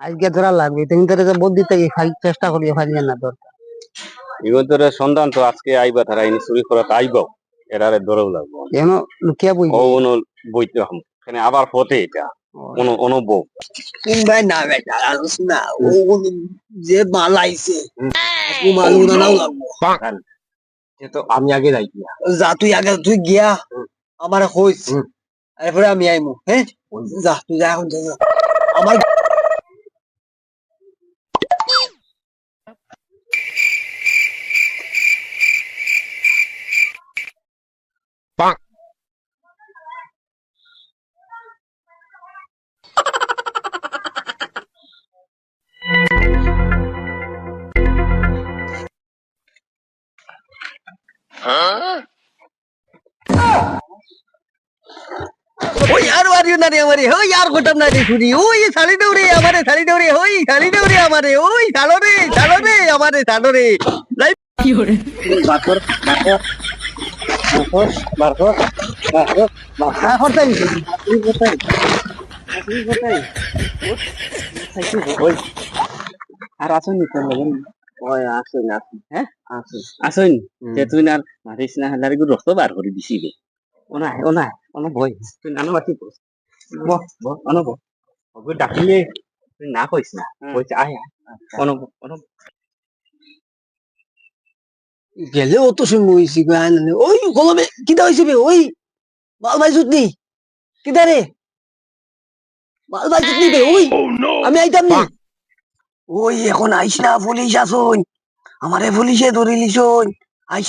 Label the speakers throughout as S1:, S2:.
S1: আজকে ধরা লাগবে। তুমি তোর যে বুদ্ধি থেকে ফাই- চেষ্টা করিয়ে ফারিয়ে না তোর
S2: ইগন্তরে সন্ধান তো আজকে আইবা তারা ইনি চুরি করাতে আইবাও। এরারে ধরেও লাগবো।
S1: যেন লুকিয়া বই
S2: ও উনো বইতে হম এখানে আবার পথে এটা। অনু অনুভব
S3: ভাই না বেটা আলোস না। ও যে মালাইছে ও মালু না নাও লাগবো।
S2: তো আমি আগে যাই
S3: যা তুই আগে তুই গিয়া আমার কইস। এরপরে আমি আইমু হ্যাঁ? যা তুই যা এখন যা। আমার ওই আর মারিও না রে আমারে ওই আর গোটাম না রে শুনি ওই শালি দৌড়ে আমারে শালি দৌড়ে ওই শালি দৌড়ে আমারে ওই ছাড়ো রে ছাড়ো রে আমারে ছাড়ো রে। লাই
S1: বাকর বাকর বাকর বাকর বাকর হরতাই তুই। হরতাই তুই। আর আসুন নি তোর লগন
S2: ওই আসুন আসুন।
S1: হ্যাঁ? আসুন।
S2: আসুন। যে তুই না মারিস না হালারি গু রক্ত বার করে দিছি রে
S1: ওনা বই
S2: তুই নানো বাকি বস। ওকে ডাকিলে তুই না কইস না। কইছে আয় আয় অনুভব অনুভব
S3: গেলে অত সময় হয়েছি ওই কলমে কিটা হয়েছে বে ওই বাল ভাই সুতনি কিটা রে? বাল ভাই সুতনি বে ওই আমি আইতাম নি। ওই এখন আইস না পুলিশ আসুন। আমারে পুলিশে ধরে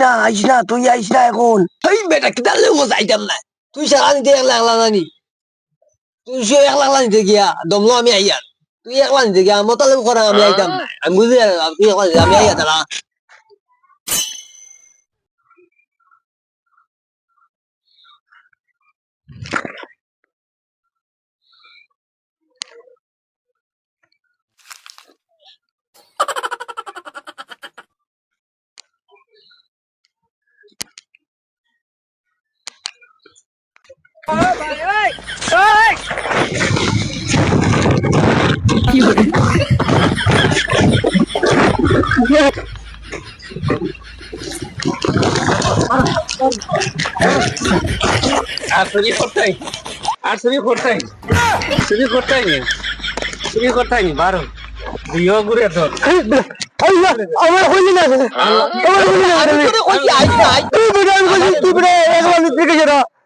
S3: না আইস না তুই আইস না এখন। এই বেটা কিটা লেগো যাইতাম না। তুই সারা নিতে একলা একলা জানি তুই সে একলা একলা নিতে গিয়া, দমলো আমি আইয়া তুই একলা নিতে গিয়া মতালে করা আমি আইতাম না। আমি বুঝি তুই একলা আমি আইয়া তারা
S2: আর্চারি করতাই আর্চারি করতাই চুরি করতাই নি চুরি নি বারো বিয়ে ঘুরে তো
S1: আমার হইলি না